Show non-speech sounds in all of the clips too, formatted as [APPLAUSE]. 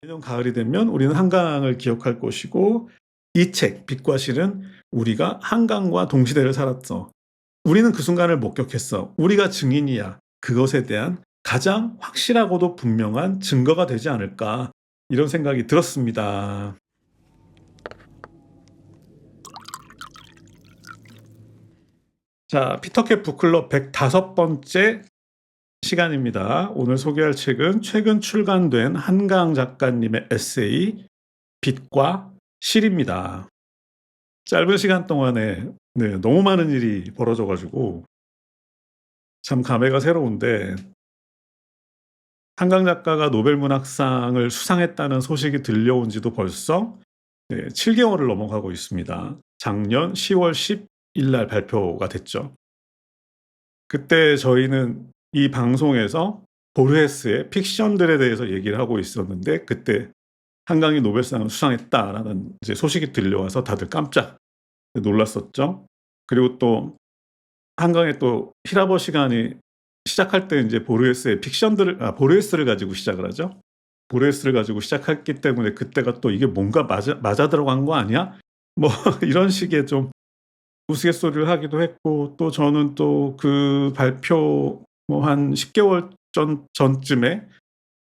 내년 가을이 되면 우리는 한강을 기억할 것이고 이 책 빛과 실은 우리가 한강과 동시대를 살았어. 우리는 그 순간을 목격했어. 우리가 증인이야. 그것에 대한 가장 확실하고도 분명한 증거가 되지 않을까 이런 생각이 들었습니다. 자, 피터캣 북클럽 105번째 시간입니다. 오늘 소개할 책은 최근 출간된 한강 작가님의 에세이 빛과 실입니다. 짧은 시간 동안에 네, 너무 많은 일이 벌어져가지고 참 감회가 새로운데 한강 작가가 노벨문학상을 수상했다는 소식이 들려온 지도 벌써 네, 7개월을 넘어가고 있습니다. 작년 10월 10일 날 발표가 됐죠. 그때 저희는 이 방송에서 보르헤스의 픽션들에 대해서 얘기를 하고 있었는데 그때 한강이 노벨상을 수상했다라는 이제 소식이 들려와서 다들 깜짝 놀랐었죠. 그리고 또 한강의 또 히라버 시간이 시작할 때 이제 보르헤스의 픽션들을 아 보르헤스를 가지고 시작을 하죠. 보르헤스를 가지고 시작했기 때문에 그때가 또 이게 뭔가 맞아 맞아 들어간 거 아니야? [LAUGHS] 뭐 이런 식의 좀 우스갯소리를 하기도 했고 또 저는 또 그 발표 뭐 한 10개월 전 전쯤에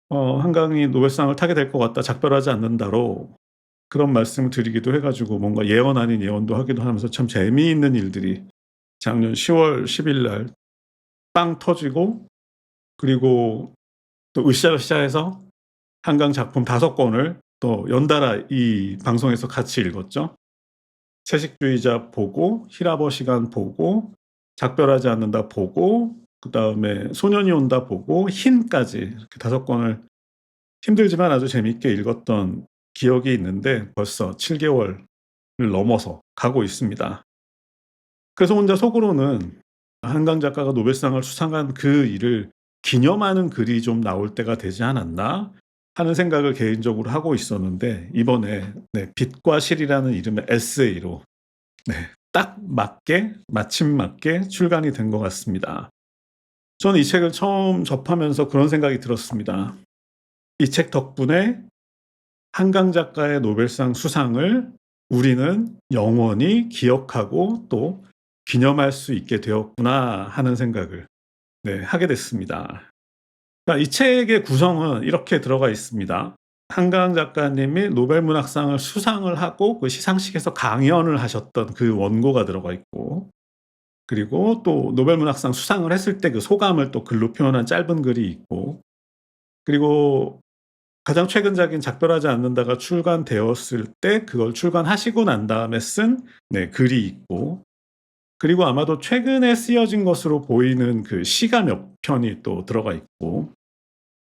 어 한강이 노벨상을 타게 될 것 같다. 작별하지 않는다로 그런 말씀을 드리기도 해 가지고 뭔가 예언 아닌 예언도 하기도 하면서 참 재미있는 일들이 작년 10월 10일 날 빵 터지고 그리고 또 으쌰으쌰해서 한강 작품 다섯 권을 또 연달아 이 방송에서 같이 읽었죠. 채식주의자 보고 히라버 시간 보고 작별하지 않는다 보고 그 다음에 소년이 온다 보고 흰까지 이렇게 다섯 권을 힘들지만 아주 재미있게 읽었던 기억이 있는데 벌써 7개월을 넘어서 가고 있습니다. 그래서 혼자 속으로는 한강 작가가 노벨상을 수상한 그 일을 기념하는 글이 좀 나올 때가 되지 않았나 하는 생각을 개인적으로 하고 있었는데 이번에 네, 빛과 실이라는 이름의 에세이로 네, 딱 맞게 마침 맞게 출간이 된 것 같습니다. 저는 이 책을 처음 접하면서 그런 생각이 들었습니다. 이 책 덕분에 한강 작가의 노벨상 수상을 우리는 영원히 기억하고 또 기념할 수 있게 되었구나 하는 생각을 네, 하게 됐습니다. 그러니까 이 책의 구성은 이렇게 들어가 있습니다. 한강 작가님이 노벨문학상을 수상을 하고 그 시상식에서 강연을 하셨던 그 원고가 들어가 있고 그리고 또 노벨문학상 수상을 했을 때 그 소감을 또 글로 표현한 짧은 글이 있고 그리고 가장 최근작인 작별하지 않는다가 출간되었을 때 그걸 출간하시고 난 다음에 쓴 네, 글이 있고 그리고 아마도 최근에 쓰여진 것으로 보이는 그 시가 몇 편이 또 들어가 있고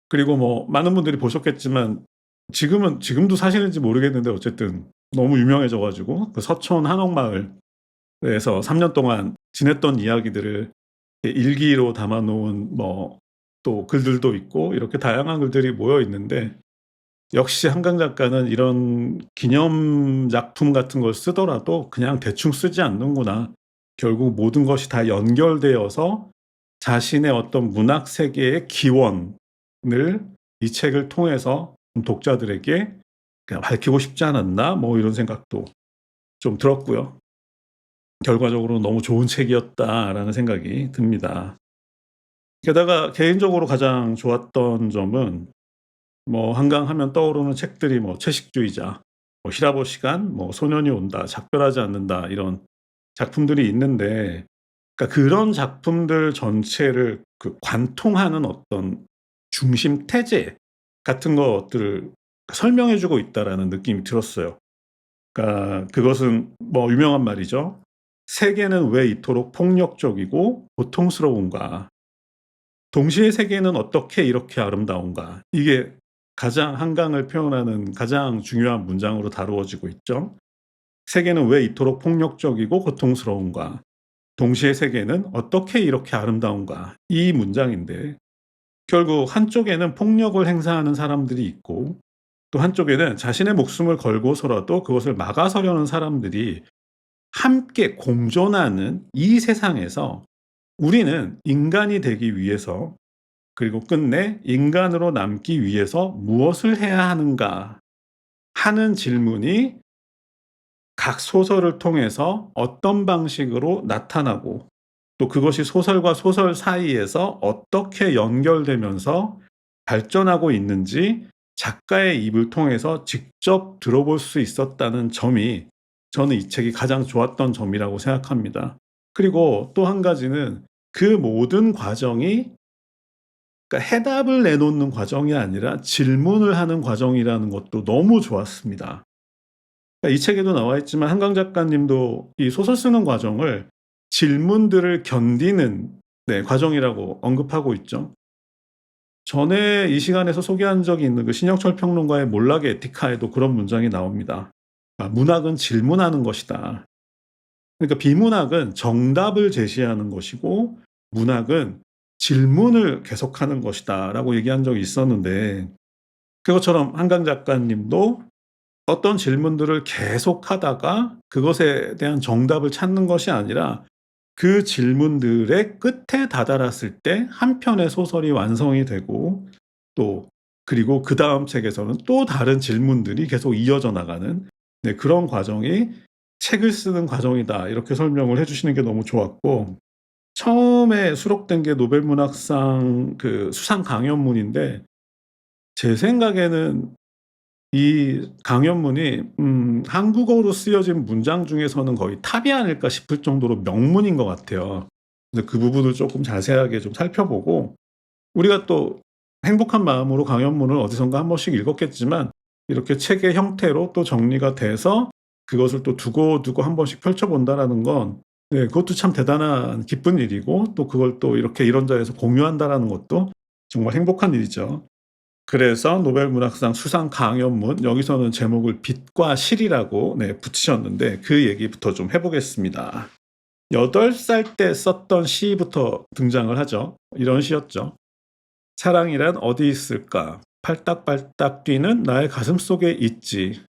그리고 뭐 많은 분들이 보셨겠지만 지금은 지금도 사시는지 모르겠는데 어쨌든 너무 유명해져 가지고 그 서촌 한옥마을 에서 3년 동안 지냈던 이야기들을 일기로 담아 놓은 뭐 또 글들도 있고 이렇게 다양한 글들이 모여 있는데 역시 한강 작가는 이런 기념 작품 같은 걸 쓰더라도 그냥 대충 쓰지 않는구나. 결국 모든 것이 다 연결되어서 자신의 어떤 문학 세계의 기원을 이 책을 통해서 독자들에게 밝히고 싶지 않았나 뭐 이런 생각도 좀 들었고요. 결과적으로 너무 좋은 책이었다라는 생각이 듭니다. 게다가 개인적으로 가장 좋았던 점은 뭐 한강 하면 떠오르는 책들이 뭐 채식주의자, 뭐 히라보 시간, 뭐 소년이 온다, 작별하지 않는다 이런 작품들이 있는데 그러니까 그런 작품들 전체를 그 관통하는 어떤 중심 태제 같은 것들을 설명해 주고 있다라는 느낌이 들었어요. 그러니까 그것은 뭐 유명한 말이죠. 세계는 왜 이토록 폭력적이고 고통스러운가? 동시에 세계는 어떻게 이렇게 아름다운가? 이게 가장 한강을 표현하는 가장 중요한 문장으로 다루어지고 있죠. 세계는 왜 이토록 폭력적이고 고통스러운가? 동시에 세계는 어떻게 이렇게 아름다운가? 이 문장인데 결국 한쪽에는 폭력을 행사하는 사람들이 있고 또 한쪽에는 자신의 목숨을 걸고서라도 그것을 막아서려는 사람들이 함께 공존하는 이 세상에서 우리는 인간이 되기 위해서 그리고 끝내 인간으로 남기 위해서 무엇을 해야 하는가 하는 질문이 각 소설을 통해서 어떤 방식으로 나타나고 또 그것이 소설과 소설 사이에서 어떻게 연결되면서 발전하고 있는지 작가의 입을 통해서 직접 들어볼 수 있었다는 점이 저는 이 책이 가장 좋았던 점이라고 생각합니다. 그리고 또 한 가지는 그 모든 과정이 그러니까 해답을 내놓는 과정이 아니라 질문을 하는 과정이라는 것도 너무 좋았습니다. 그러니까 이 책에도 나와 있지만 한강 작가님도 이 소설 쓰는 과정을 질문들을 견디는 네, 과정이라고 언급하고 있죠. 전에 이 시간에서 소개한 적이 있는 그 신영철 평론가의 몰락의 에티카에도 그런 문장이 나옵니다. 아, 문학은 질문하는 것이다. 그러니까 비문학은 정답을 제시하는 것이고 문학은 질문을 계속하는 것이다 라고 얘기한 적이 있었는데 그것처럼 한강 작가님도 어떤 질문들을 계속 하다가 그것에 대한 정답을 찾는 것이 아니라 그 질문들의 끝에 다다랐을 때 한 편의 소설이 완성이 되고 또 그리고 그 다음 책에서는 또 다른 질문들이 계속 이어져 나가는 네, 그런 과정이 책을 쓰는 과정이다 이렇게 설명을 해주시는 게 너무 좋았고 처음에 수록된 게 노벨문학상 그 수상 강연문인데 제 생각에는 이 강연문이 음, 한국어로 쓰여진 문장 중에서는 거의 탑이 아닐까 싶을 정도로 명문인 것 같아요. 근데 그 부분을 조금 자세하게 좀 살펴보고 우리가 또 행복한 마음으로 강연문을 어디선가 한 번씩 읽었겠지만 이렇게 책의 형태로 또 정리가 돼서 그것을 또 두고 두고 한 번씩 펼쳐본다라는 건 네, 그것도 참 대단한 기쁜 일이고 또 그걸 또 이렇게 이런 자리에서 공유한다라는 것도 정말 행복한 일이죠. 그래서 노벨 문학상 수상 강연문 여기서는 제목을 빛과 실이라고 네, 붙이셨는데 그 얘기부터 좀 해보겠습니다. 8살 때 썼던 시부터 등장을 하죠. 이런 시였죠. 사랑이란 어디 있을까? 팔딱팔딱 뛰는 나의 가슴 속에 있지.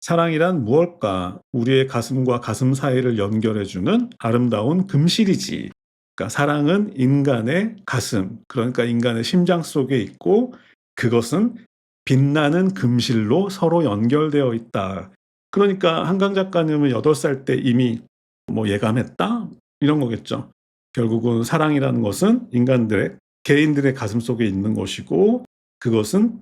사랑이란 무엇일까? 우리의 가슴과 가슴 사이를 연결해주는 아름다운 금실이지. 그러니까 사랑은 인간의 가슴, 그러니까 인간의 심장 속에 있고 그것은 빛나는 금실로 서로 연결되어 있다. 그러니까 한강 작가님은 8살 때 이미 뭐 예감했다? 이런 거겠죠. 결국은 사랑이라는 것은 인간들의, 개인들의 가슴 속에 있는 것이고 그것은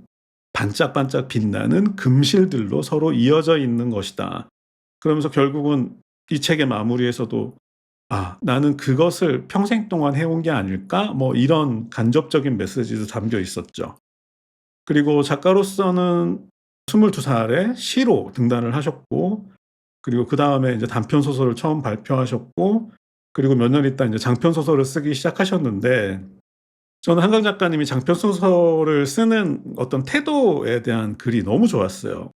반짝반짝 빛나는 금실들로 서로 이어져 있는 것이다. 그러면서 결국은 이 책의 마무리에서도 아, 나는 그것을 평생 동안 해온 게 아닐까? 뭐 이런 간접적인 메시지도 담겨 있었죠. 그리고 작가로서는 22살에 시로 등단을 하셨고, 그리고 그 다음에 이제 단편 소설을 처음 발표하셨고, 그리고 몇 년 있다 이제 장편 소설을 쓰기 시작하셨는데, 저는 한강 작가님이 장편 소설을 쓰는 어떤 태도에 대한 글이 너무 좋았어요.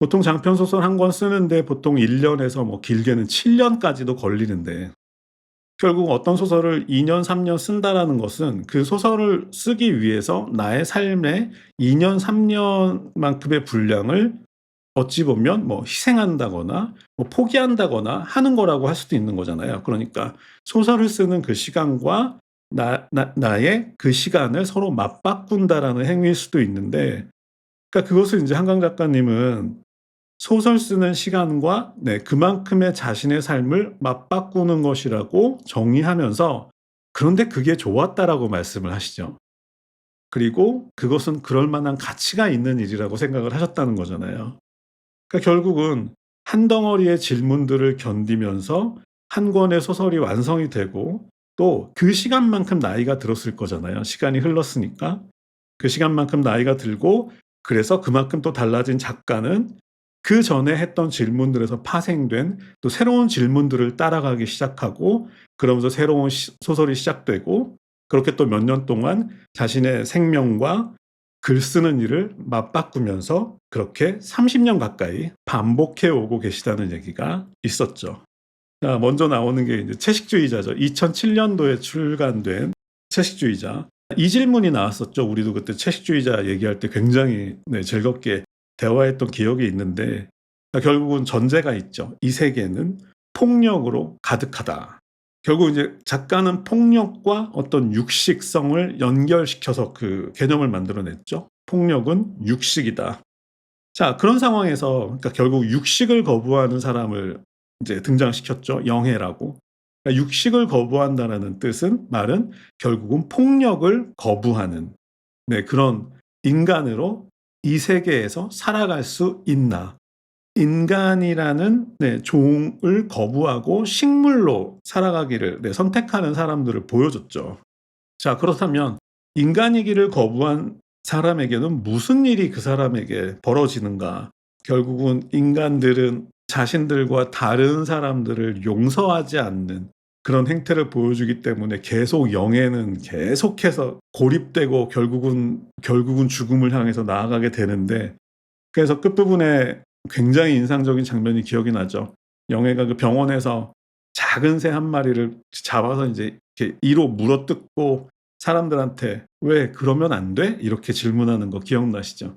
보통 장편 소설 한 권 쓰는데 보통 1년에서 뭐 길게는 7년까지도 걸리는데, 결국 어떤 소설을 2년, 3년 쓴다라는 것은 그 소설을 쓰기 위해서 나의 삶에 2년, 3년만큼의 분량을 어찌 보면 뭐 희생한다거나 뭐 포기한다거나 하는 거라고 할 수도 있는 거잖아요. 그러니까 소설을 쓰는 그 시간과 나, 나, 나의 그 시간을 서로 맞바꾼다라는 행위일 수도 있는데, 그러니까 그것을 이제 한강 작가님은 소설 쓰는 시간과 네, 그만큼의 자신의 삶을 맞바꾸는 것이라고 정의하면서 그런데 그게 좋았다라고 말씀을 하시죠. 그리고 그것은 그럴 만한 가치가 있는 일이라고 생각을 하셨다는 거잖아요. 그러니까 결국은 한 덩어리의 질문들을 견디면서 한 권의 소설이 완성이 되고 또 그 시간만큼 나이가 들었을 거잖아요. 시간이 흘렀으니까. 그 시간만큼 나이가 들고 그래서 그만큼 또 달라진 작가는 그 전에 했던 질문들에서 파생된 또 새로운 질문들을 따라가기 시작하고 그러면서 새로운 시, 소설이 시작되고 그렇게 또 몇 년 동안 자신의 생명과 글 쓰는 일을 맞바꾸면서 그렇게 30년 가까이 반복해 오고 계시다는 얘기가 있었죠. 자, 먼저 나오는 게 이제 채식주의자죠. 2007년도에 출간된 채식주의자. 이 질문이 나왔었죠. 우리도 그때 채식주의자 얘기할 때 굉장히 네, 즐겁게 대화했던 기억이 있는데 결국은 전제가 있죠. 이 세계는 폭력으로 가득하다. 결국 이제 작가는 폭력과 어떤 육식성을 연결시켜서 그 개념을 만들어냈죠. 폭력은 육식이다. 자, 그런 상황에서 그러니까 결국 육식을 거부하는 사람을 이제 등장시켰죠. 영해라고. 그러니까 육식을 거부한다라는 뜻은 말은 결국은 폭력을 거부하는 네, 그런 인간으로 이 세계에서 살아갈 수 있나. 인간이라는 네, 종을 거부하고 식물로 살아가기를 네, 선택하는 사람들을 보여줬죠. 자, 그렇다면 인간이기를 거부한 사람에게는 무슨 일이 그 사람에게 벌어지는가? 결국은 인간들은 자신들과 다른 사람들을 용서하지 않는 그런 행태를 보여주기 때문에 계속 영에는 계속해서 고립되고 결국은 결국은 죽음을 향해서 나아가게 되는데 그래서 끝부분에 굉장히 인상적인 장면이 기억이 나죠. 영애가 그 병원에서 작은 새 한 마리를 잡아서 이제 이렇게 이로 물어뜯고 사람들한테 왜 그러면 안 돼? 이렇게 질문하는 거 기억나시죠?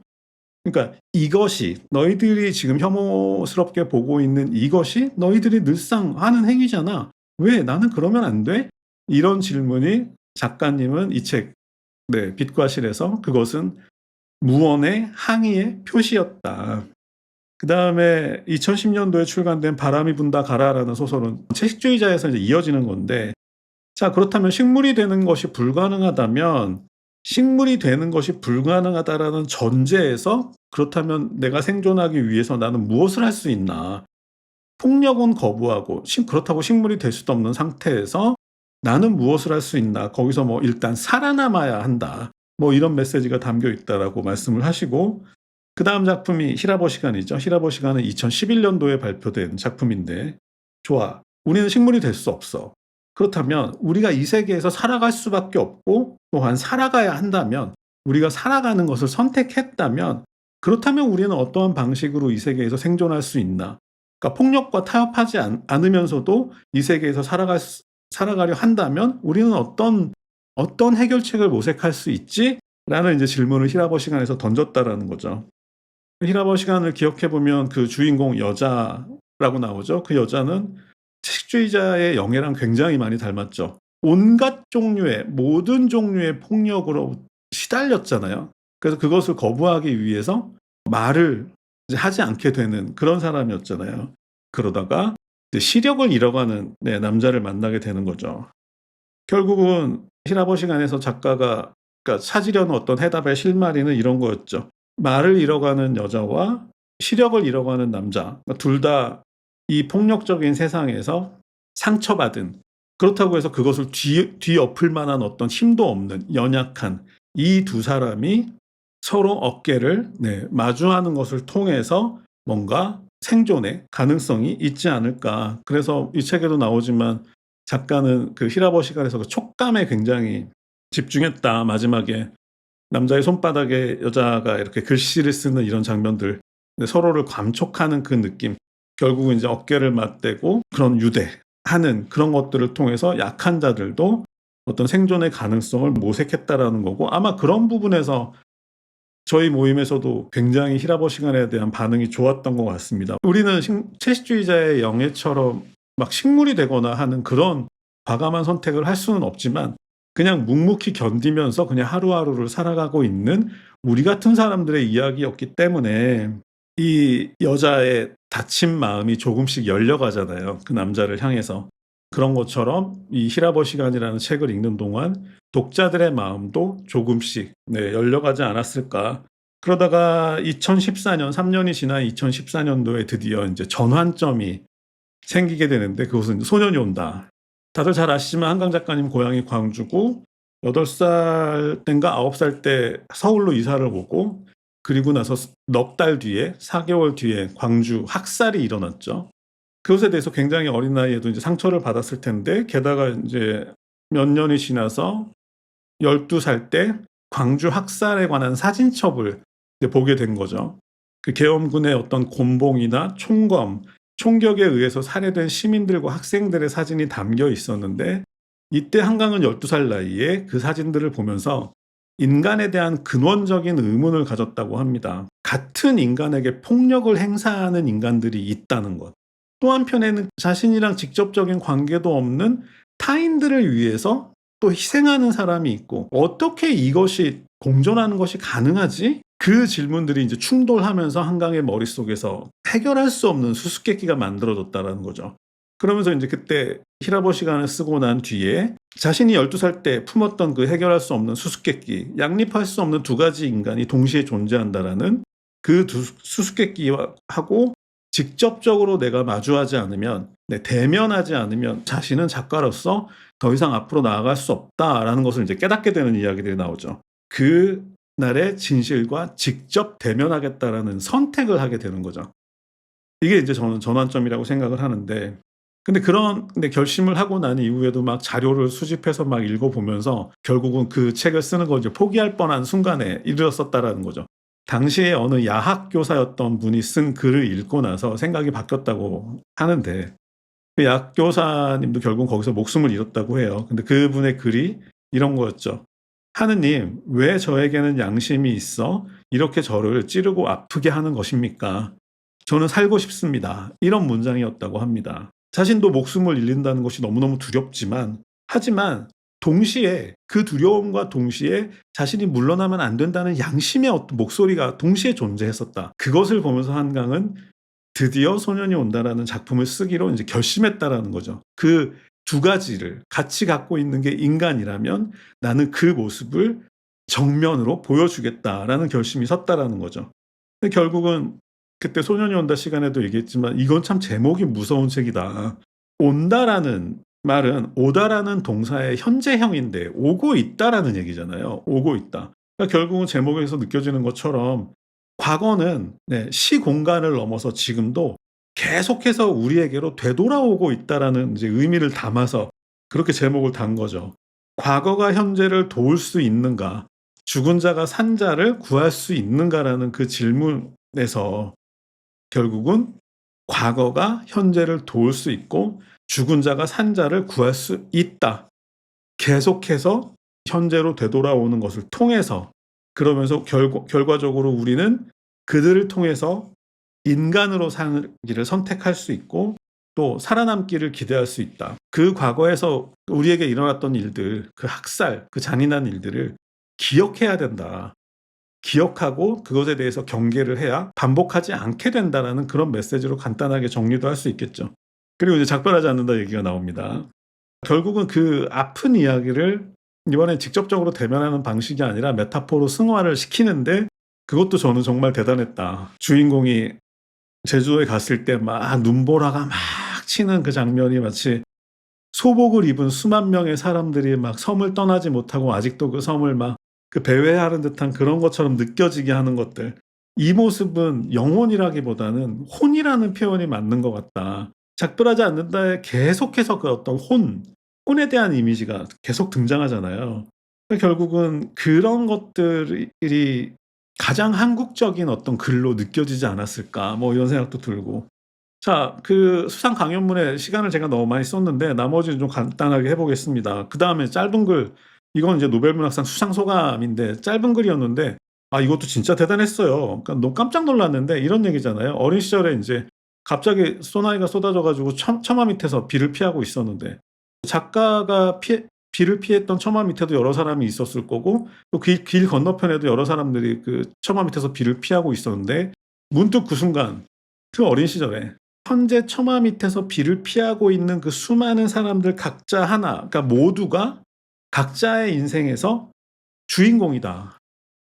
그러니까 이것이 너희들이 지금 혐오스럽게 보고 있는 이것이 너희들이 늘상 하는 행위잖아. 왜 나는 그러면 안 돼? 이런 질문이 작가님은 이 책, 네, 빛과 실에서 그것은 무언의 항의의 표시였다. 그 다음에 2010년도에 출간된 바람이 분다 가라라는 소설은 채식주의자에서 이제 이어지는 건데, 자, 그렇다면 식물이 되는 것이 불가능하다면, 식물이 되는 것이 불가능하다라는 전제에서 그렇다면 내가 생존하기 위해서 나는 무엇을 할 수 있나? 폭력은 거부하고 그렇다고 식물이 될 수도 없는 상태에서 나는 무엇을 할 수 있나? 거기서 뭐 일단 살아남아야 한다. 뭐 이런 메시지가 담겨 있다라고 말씀을 하시고 그 다음 작품이 히라보 시간이죠. 히라보 시간은 2011년도에 발표된 작품인데 좋아. 우리는 식물이 될 수 없어. 그렇다면 우리가 이 세계에서 살아갈 수밖에 없고 또한 살아가야 한다면 우리가 살아가는 것을 선택했다면 그렇다면 우리는 어떠한 방식으로 이 세계에서 생존할 수 있나? 그러니까 폭력과 타협하지 않, 않으면서도 이 세계에서 살아갈 수, 살아가려 한다면 우리는 어떤 어떤 해결책을 모색할 수 있지? 라는 이제 질문을 히라버 시간에서 던졌다라는 거죠. 히라버 시간을 기억해 보면 그 주인공 여자라고 나오죠. 그 여자는 채식주의자의 영예랑 굉장히 많이 닮았죠. 온갖 종류의 모든 종류의 폭력으로 시달렸잖아요. 그래서 그것을 거부하기 위해서 말을 하지 않게 되는 그런 사람이었잖아요. 그러다가 시력을 잃어가는 네, 남자를 만나게 되는 거죠. 결국은 히라버 시간에서 작가가 그러니까 찾으려는 어떤 해답의 실마리는 이런 거였죠. 말을 잃어가는 여자와 시력을 잃어가는 남자 그러니까 둘다 이 폭력적인 세상에서 상처받은 그렇다고 해서 그것을 뒤, 뒤엎을 만한 어떤 힘도 없는 연약한 이 두 사람이 서로 어깨를 네, 마주하는 것을 통해서 뭔가 생존의 가능성이 있지 않을까. 그래서 이 책에도 나오지만 작가는 그 히라버 시간에서 그 촉감에 굉장히 집중했다. 마지막에 남자의 손바닥에 여자가 이렇게 글씨를 쓰는 이런 장면들 서로를 감촉하는 그 느낌 결국은 이제 어깨를 맞대고 그런 유대 하는 그런 것들을 통해서 약한 자들도 어떤 생존의 가능성을 모색했다라는 거고 아마 그런 부분에서 저희 모임에서도 굉장히 히라버 시간에 대한 반응이 좋았던 것 같습니다. 우리는 채식주의자의 영예처럼 막 식물이 되거나 하는 그런 과감한 선택을 할 수는 없지만 그냥 묵묵히 견디면서 그냥 하루하루를 살아가고 있는 우리 같은 사람들의 이야기였기 때문에 이 여자의 다친 마음이 조금씩 열려가잖아요. 그 남자를 향해서. 그런 것처럼 이 히라버 시간이라는 책을 읽는 동안 독자들의 마음도 조금씩 네, 열려가지 않았을까. 그러다가 2014년, 3년이 지난 2014년도에 드디어 이제 전환점이 생기게 되는데 그것은 소년이 온다. 다들 잘 아시지만 한강 작가님 고향이 광주고 8살 땐가 9살 때 서울로 이사를 오고 그리고 나서 넉 달 뒤에 4개월 뒤에 광주 학살이 일어났죠. 그것에 대해서 굉장히 어린 나이에도 이제 상처를 받았을 텐데 게다가 이제 몇 년이 지나서 12살 때 광주 학살에 관한 사진첩을 보게 된 거죠. 그 계엄군의 어떤 곤봉이나 총검, 총격에 의해서 살해된 시민들과 학생들의 사진이 담겨 있었는데 이때 한강은 12살 나이에 그 사진들을 보면서 인간에 대한 근원적인 의문을 가졌다고 합니다. 같은 인간에게 폭력을 행사하는 인간들이 있다는 것. 또 한편에는 자신이랑 직접적인 관계도 없는 타인들을 위해서 또 희생하는 사람이 있고 어떻게 이것이 공존하는 것이 가능하지? 그 질문들이 이제 충돌하면서 한강의 머릿속에서 해결할 수 없는 수수께끼가 만들어졌다라는 거죠. 그러면서 이제 그때 히라보 시간을 쓰고 난 뒤에 자신이 12살 때 품었던 그 해결할 수 없는 수수께끼, 양립할 수 없는 두 가지 인간이 동시에 존재한다라는 그 두 수수께끼하고 직접적으로 내가 마주하지 않으면, 네, 대면하지 않으면 자신은 작가로서 더 이상 앞으로 나아갈 수 없다라는 것을 이제 깨닫게 되는 이야기들이 나오죠. 그 날의 진실과 직접 대면하겠다라는 선택을 하게 되는 거죠. 이게 이제 저는 전환점이라고 생각을 하는데, 근데 그런 근데 결심을 하고 난 이후에도 막 자료를 수집해서 막 읽어보면서 결국은 그 책을 쓰는 걸 이제 포기할 뻔한 순간에 이르렀었다라는 거죠. 당시에 어느 야학 교사였던 분이 쓴 글을 읽고 나서 생각이 바뀌었다고 하는데 그 야학 교사님도 결국 거기서 목숨을 잃었다고 해요. 근데 그분의 글이 이런 거였죠. 하느님, 왜 저에게는 양심이 있어 이렇게 저를 찌르고 아프게 하는 것입니까? 저는 살고 싶습니다. 이런 문장이었다고 합니다. 자신도 목숨을 잃는다는 것이 너무너무 두렵지만, 하지만 동시에 그 두려움과 동시에 자신이 물러나면 안 된다는 양심의 어떤 목소리가 동시에 존재했었다. 그것을 보면서 한강은 드디어 소년이 온다라는 작품을 쓰기로 이제 결심했다라는 거죠. 그 두 가지를 같이 갖고 있는 게 인간이라면 나는 그 모습을 정면으로 보여주겠다라는 결심이 섰다라는 거죠. 근데 결국은 그때 소년이 온다 시간에도 얘기했지만 이건 참 제목이 무서운 책이다. 온다라는 말은 오다라는 동사의 현재형인데 오고 있다라는 얘기잖아요. 오고 있다. 그러니까 결국은 제목에서 느껴지는 것처럼 과거는 네, 시 공간을 넘어서 지금도 계속해서 우리에게로 되돌아오고 있다라는 이제 의미를 담아서 그렇게 제목을 단 거죠. 과거가 현재를 도울 수 있는가? 죽은 자가 산 자를 구할 수 있는가라는 그 질문에서 결국은 과거가 현재를 도울 수 있고 죽은 자가 산 자를 구할 수 있다. 계속해서 현재로 되돌아오는 것을 통해서 그러면서 결, 결과적으로 우리는 그들을 통해서 인간으로 살기를 선택할 수 있고 또 살아남기를 기대할 수 있다. 그 과거에서 우리에게 일어났던 일들, 그 학살, 그 잔인한 일들을 기억해야 된다. 기억하고 그것에 대해서 경계를 해야 반복하지 않게 된다라는 그런 메시지로 간단하게 정리도 할 수 있겠죠. 그리고 이제 작별하지 않는다 얘기가 나옵니다. 결국은 그 아픈 이야기를 이번엔 직접적으로 대면하는 방식이 아니라 메타포로 승화를 시키는데 그것도 저는 정말 대단했다. 주인공이 제주도에 갔을 때 막 눈보라가 막 치는 그 장면이 마치 소복을 입은 수만 명의 사람들이 막 섬을 떠나지 못하고 아직도 그 섬을 막 그 배회하는 듯한 그런 것처럼 느껴지게 하는 것들. 이 모습은 영혼이라기보다는 혼이라는 표현이 맞는 것 같다. 작별하지 않는다에 계속해서 그 어떤 혼, 혼에 대한 이미지가 계속 등장하잖아요. 결국은 그런 것들이 가장 한국적인 어떤 글로 느껴지지 않았을까, 뭐 이런 생각도 들고. 자, 그 수상 강연문에 시간을 제가 너무 많이 썼는데 나머지는 좀 간단하게 해보겠습니다. 그 다음에 짧은 글, 이건 이제 노벨문학상 수상 소감인데 짧은 글이었는데 아 이것도 진짜 대단했어요. 그러니까 너무 깜짝 놀랐는데 이런 얘기잖아요. 어린 시절에 이제 갑자기 소나기가 쏟아져가지고 처, 처마 밑에서 비를 피하고 있었는데 작가가 피해, 비를 피했던 처마 밑에도 여러 사람이 있었을 거고 또길 길 건너편에도 여러 사람들이 그 처마 밑에서 비를 피하고 있었는데 문득 그 순간 그 어린 시절에 현재 처마 밑에서 비를 피하고 있는 그 수많은 사람들 각자 하나, 그러니까 모두가 각자의 인생에서 주인공이다.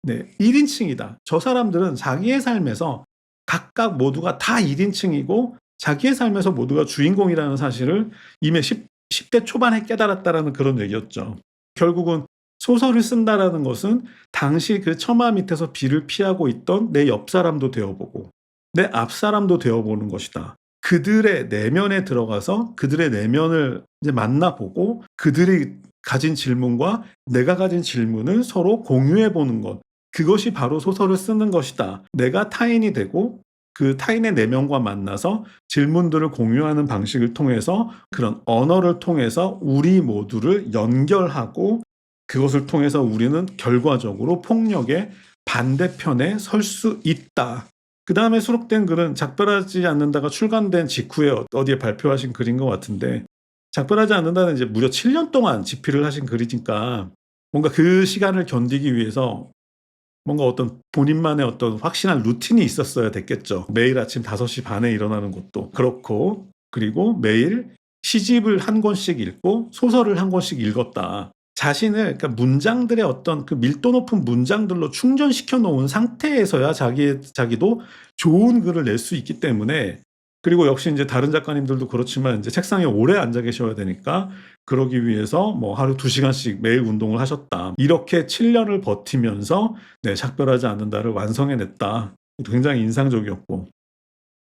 네, 1인칭이다. 저 사람들은 자기의 삶에서 각각 모두가 다 1인칭이고 자기의 삶에서 모두가 주인공이라는 사실을 이미 10, 10 대 초반에 깨달았다라는 그런 얘기였죠. 결국은 소설을 쓴다라는 것은 당시 그 처마 밑에서 비를 피하고 있던 내 옆 사람도 되어보고 내 앞 사람도 되어보는 것이다. 그들의 내면에 들어가서 그들의 내면을 이제 만나보고 그들이 가진 질문과 내가 가진 질문을 서로 공유해 보는 것. 그것이 바로 소설을 쓰는 것이다. 내가 타인이 되고 그 타인의 내면과 만나서 질문들을 공유하는 방식을 통해서 그런 언어를 통해서 우리 모두를 연결하고 그것을 통해서 우리는 결과적으로 폭력의 반대편에 설 수 있다. 그 다음에 수록된 글은 작별하지 않는다가 출간된 직후에 어디에 발표하신 글인 것 같은데 작별하지 않는다는 이제 무려 7년 동안 집필을 하신 글이니까 뭔가 그 시간을 견디기 위해서 뭔가 어떤 본인만의 어떤 확실한 루틴이 있었어야 됐겠죠. 매일 아침 5시 반에 일어나는 것도 그렇고 그리고 매일 시집을 한 권씩 읽고 소설을 한 권씩 읽었다. 자신을 그러니까 문장들의 어떤 그 밀도 높은 문장들로 충전시켜 놓은 상태에서야 자기 자기도 좋은 글을 낼 수 있기 때문에 그리고 역시 이제 다른 작가님들도 그렇지만 이제 책상에 오래 앉아 계셔야 되니까 그러기 위해서 뭐 하루 두 시간씩 매일 운동을 하셨다. 이렇게 7년을 버티면서 네, 작별하지 않는다를 완성해 냈다. 굉장히 인상적이었고.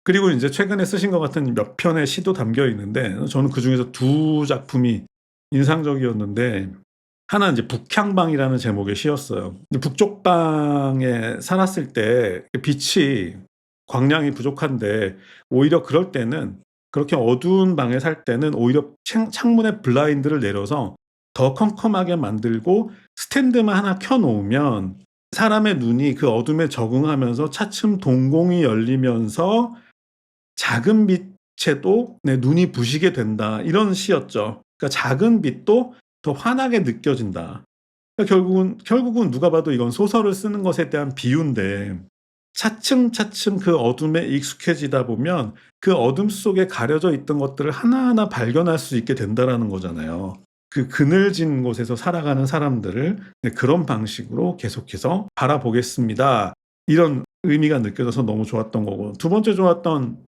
그리고 이제 최근에 쓰신 것 같은 몇 편의 시도 담겨 있는데 저는 그 중에서 두 작품이 인상적이었는데 하나 이제 북향방이라는 제목의 시였어요. 북쪽 방에 살았을 때 빛이 광량이 부족한데 오히려 그럴 때는 그렇게 어두운 방에 살 때는 오히려 창, 창문에 블라인드를 내려서 더 컴컴하게 만들고 스탠드만 하나 켜놓으면 사람의 눈이 그 어둠에 적응하면서 차츰 동공이 열리면서 작은 빛에도 내 눈이 부시게 된다. 이런 시였죠. 그러니까 작은 빛도 더 환하게 느껴진다. 그러니까 결국은, 결국은 누가 봐도 이건 소설을 쓰는 것에 대한 비유인데 차츰차츰 그 어둠에 익숙해지다 보면 그 어둠 속에 가려져 있던 것들을 하나하나 발견할 수 있게 된다라는 거잖아요. 그 그늘진 곳에서 살아가는 사람들을 네, 그런 방식으로 계속해서 바라보겠습니다. 이런 의미가 느껴져서 너무 좋았던 거고 두 번째 좋았던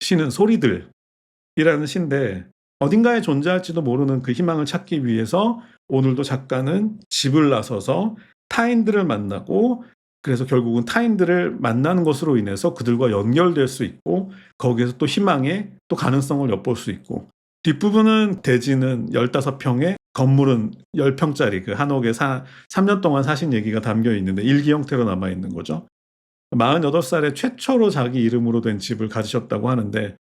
시는 소리들이라는 시인데 어딘가에 존재할지도 모르는 그 희망을 찾기 위해서 오늘도 작가는 집을 나서서 타인들을 만나고 그래서 결국은 타인들을 만나는 것으로 인해서 그들과 연결될 수 있고 거기에서 또 희망의 또 가능성을 엿볼 수 있고 뒷부분은 대지는 15평에 건물은 10평짜리 그 한옥에 사, 3년 동안 사신 얘기가 담겨 있는데 일기 형태로 남아 있는 거죠. 48살에 최초로 자기 이름으로 된 집을 가지셨다고 하는데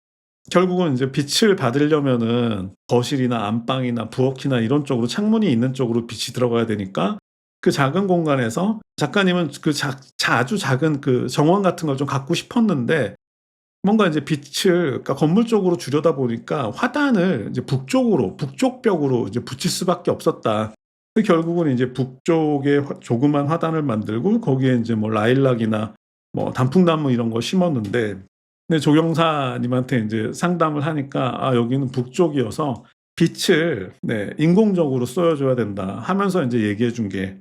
결국은 이제 빛을 받으려면은 거실이나 안방이나 부엌이나 이런 쪽으로 창문이 있는 쪽으로 빛이 들어가야 되니까 그 작은 공간에서 작가님은 그 자, 아주 작은 그 정원 같은 걸 좀 갖고 싶었는데 뭔가 이제 빛을 그러니까 건물 쪽으로 줄여다 보니까 화단을 이제 북쪽으로 북쪽 벽으로 이제 붙일 수밖에 없었다. 그 결국은 이제 북쪽에 조그만 화단을 만들고 거기에 이제 뭐 라일락이나 뭐 단풍나무 이런 거 심었는데 근데 조경사님한테 이제 상담을 하니까 아 여기는 북쪽이어서 빛을 네, 인공적으로 쏘여줘야 된다 하면서 이제 얘기해 준 게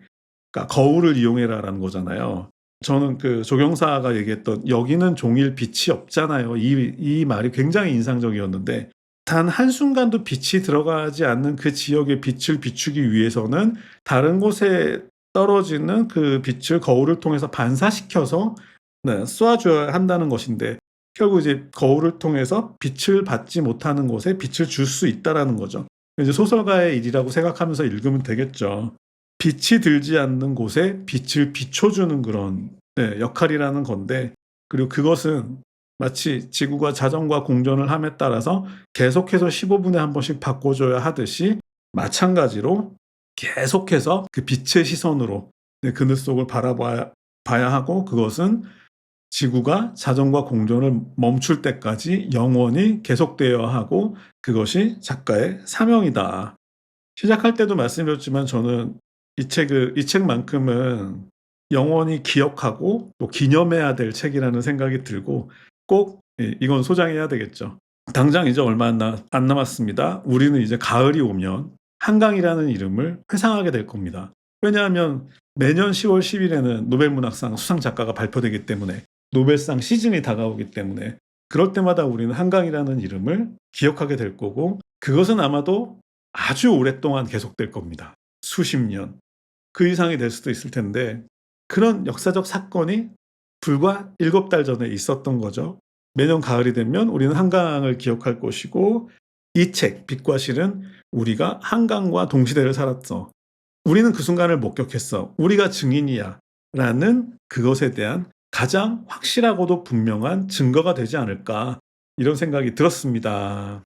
그러니까 거울을 이용해라라는 거잖아요. 저는 그 조경사가 얘기했던 여기는 종일 빛이 없잖아요. 이, 이 말이 굉장히 인상적이었는데 단 한순간도 빛이 들어가지 않는 그 지역의 빛을 비추기 위해서는 다른 곳에 떨어지는 그 빛을 거울을 통해서 반사시켜서 네, 쏘아줘야 한다는 것인데 결국 이제 거울을 통해서 빛을 받지 못하는 곳에 빛을 줄 수 있다라는 거죠. 이제 소설가의 일이라고 생각하면서 읽으면 되겠죠. 빛이 들지 않는 곳에 빛을 비춰주는 그런 네, 역할이라는 건데 그리고 그것은 마치 지구가 자전과 공전을 함에 따라서 계속해서 15분에 한 번씩 바꿔줘야 하듯이 마찬가지로 계속해서 그 빛의 시선으로 네, 그늘 속을 바라봐야 봐야 하고 그것은 지구가 자전과 공전을 멈출 때까지 영원히 계속되어야 하고 그것이 작가의 사명이다. 시작할 때도 말씀드렸지만 저는 이 책을 이 책만큼은 영원히 기억하고 또 기념해야 될 책이라는 생각이 들고 꼭 예, 이건 소장해야 되겠죠. 당장 이제 얼마 안 남았습니다. 우리는 이제 가을이 오면 한강이라는 이름을 회상하게 될 겁니다. 왜냐하면 매년 10월 10일에는 노벨문학상 수상 작가가 발표되기 때문에 노벨상 시즌이 다가오기 때문에 그럴 때마다 우리는 한강이라는 이름을 기억하게 될 거고 그것은 아마도 아주 오랫동안 계속될 겁니다. 수십 년. 그 이상이 될 수도 있을 텐데 그런 역사적 사건이 불과 7달 전에 있었던 거죠. 매년 가을이 되면 우리는 한강을 기억할 것이고 이 책, 빛과 실은 우리가 한강과 동시대를 살았어. 우리는 그 순간을 목격했어. 우리가 증인이야. 라는 그것에 대한 가장 확실하고도 분명한 증거가 되지 않을까. 이런 생각이 들었습니다.